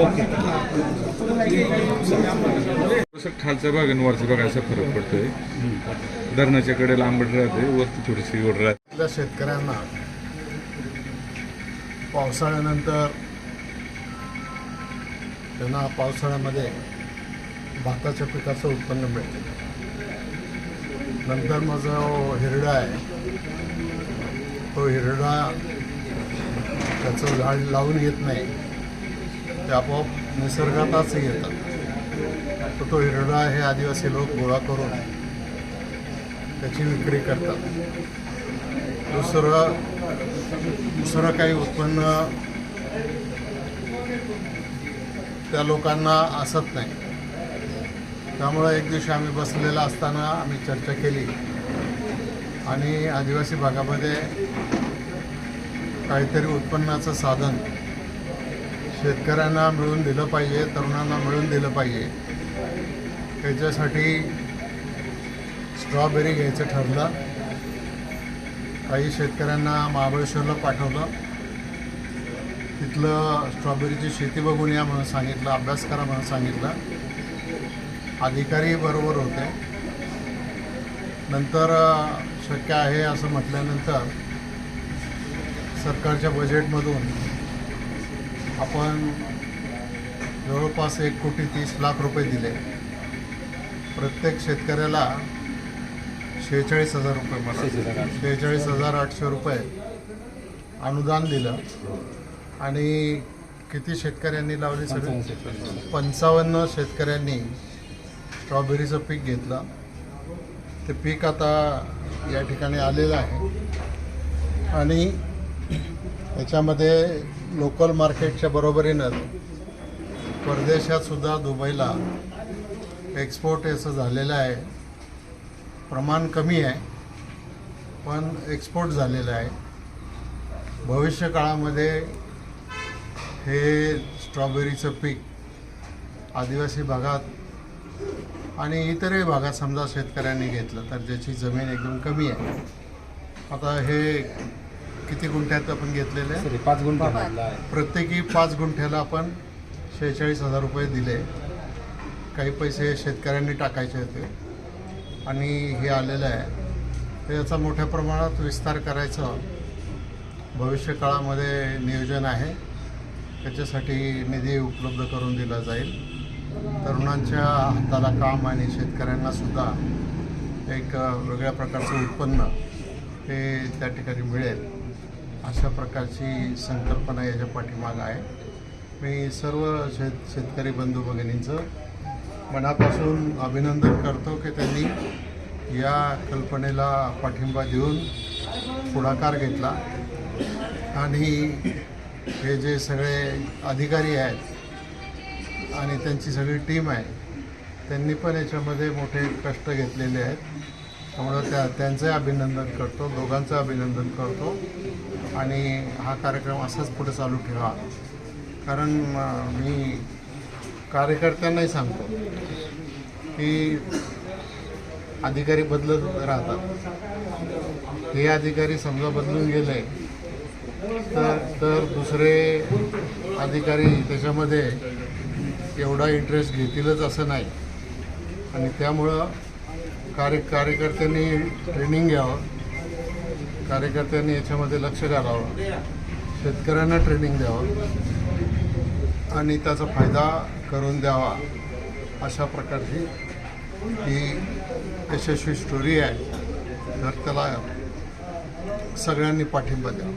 Okay. खालचा भाग आणि वरचा भाग असा फरक पडतोय. धरणाच्या कडेला आंबट राहते वरती थोडीशी गोड राहते आपल्या शेतकऱ्यांना पावसाळ्यानंतर त्यांना पावसाळ्यामध्ये भाताच्या पिकाचं उत्पन्न मिळते. नंतर मग जो हिरडा आहे तो हिरडा त्याचं झाड लावून येत नाही. ते आपोआप निसर्गातच येतात. तर तो हिरडा हे आदिवासी लोक गोळा करून त्याची विक्री करतात. दुसरं दुसरं काही उत्पन्न त्या लोकांना असत नाही. त्यामुळं एक दिवशी आम्ही बसलेला असताना आम्ही चर्चा केली. आणि आदिवासी भागामध्ये काहीतरी उत्पन्नाचं साधन शेतकऱ्यांना मिळून दिलं पाहिजे तरुणांना मिळून दिलं पाहिजे. त्याच्यासाठी स्ट्रॉबेरी घ्यायचं ठरलं. काही शेतकऱ्यांना महाबळेश्वरला पाठवलं. तिथलं स्ट्रॉबेरीची शेती बघून या म्हणून सांगितलं अभ्यास करा म्हणून सांगितलं. अधिकारी बरोबर होते. नंतर शक्य आहे असं म्हटल्यानंतर सरकारच्या बजेटमधून आपण जवळपास एक कोटी तीस लाख रुपये दिले. प्रत्येक शेतकऱ्याला शेहेचाळीस हजार रुपये मला शेहेचाळीस हजार आठशे. रुपये अनुदान दिलं. आणि किती शेतकऱ्यांनी लावली सगळी? पंचावन्न शेतकऱ्यांनी स्ट्रॉबेरीचं पीक घेतलं. ते पीक आता या ठिकाणी आलेलं आहे. आणि याच्यामध्ये लोकल मार्केटच्या बरोबरीनं परदेशातसुद्धा दुबईला एक्सपोर्ट याचं झालेलं आहे. प्रमाण कमी आहे पण एक्सपोर्ट झालेलं आहे. भविष्य काळामध्ये हे स्ट्रॉबेरीचं पीक आदिवासी भागात आणि इतरही भागात समजा शेतकऱ्यांनी घेतलं तर ज्याची जमीन एकदम कमी आहे. आता हे किती गुंठ्यात आपण घेतलेले? आहे? सॉरी पाच गुंठा आहे. प्रत्येकी पाच गुंठ्याला आपण शेहेचाळीस हजार रुपये दिले. काही पैसे शेतकऱ्यांनी टाकायचे होते. आणि हे आलेलं आहे. तर याचा मोठ्या प्रमाणात विस्तार करायचं भविष्य काळामध्ये नियोजन आहे. त्याच्यासाठी निधी उपलब्ध करून दिला जाईल. तरुणांच्या हाताला काम आणि शेतकऱ्यांना सुद्धा एक वेगळ्या प्रकारचं उत्पन्न हे त्या ठिकाणी मिळेल. अशा प्रकारची संकल्पना याच्या पाठीमागं आहे. मी सर्व शेत शेतकरी बंधू भगिनींचं मनापासून अभिनंदन करतो की त्यांनी या कल्पनेला पाठिंबा देऊन पुढाकार घेतला. आणि हे जे सगळे अधिकारी आहेत आणि त्यांची सगळी टीम आहे त्यांनी पण याच्यामध्ये मोठे कष्ट घेतलेले आहेत. त्यामुळं त्या त्यांचंही अभिनंदन करतो दोघांचं अभिनंदन करतो. आणि हा कार्यक्रम असाच पुढे चालू ठेवा. कारण मी कार्यकर्त्यांनाही सांगतो की अधिकारी बदलत राहतात. हे अधिकारी समजा बदलून गेले तर तर दुसरे अधिकारी त्याच्यामध्ये एवढा इंटरेस्ट घेतीलच असं नाही. आणि त्यामुळं कार्य कार्यकर्त्यांनी ट्रेनिंग घ्यावं. कार्यकर्त्यांनी याच्यामध्ये लक्ष घालावं. शेतकऱ्यांना ट्रेनिंग द्यावं. आणि त्याचा फायदा करून द्यावा. अशा प्रकारची ही यशस्वी स्टोरी आहे. तर त्याला सगळ्यांनी पाठिंबा द्यावा.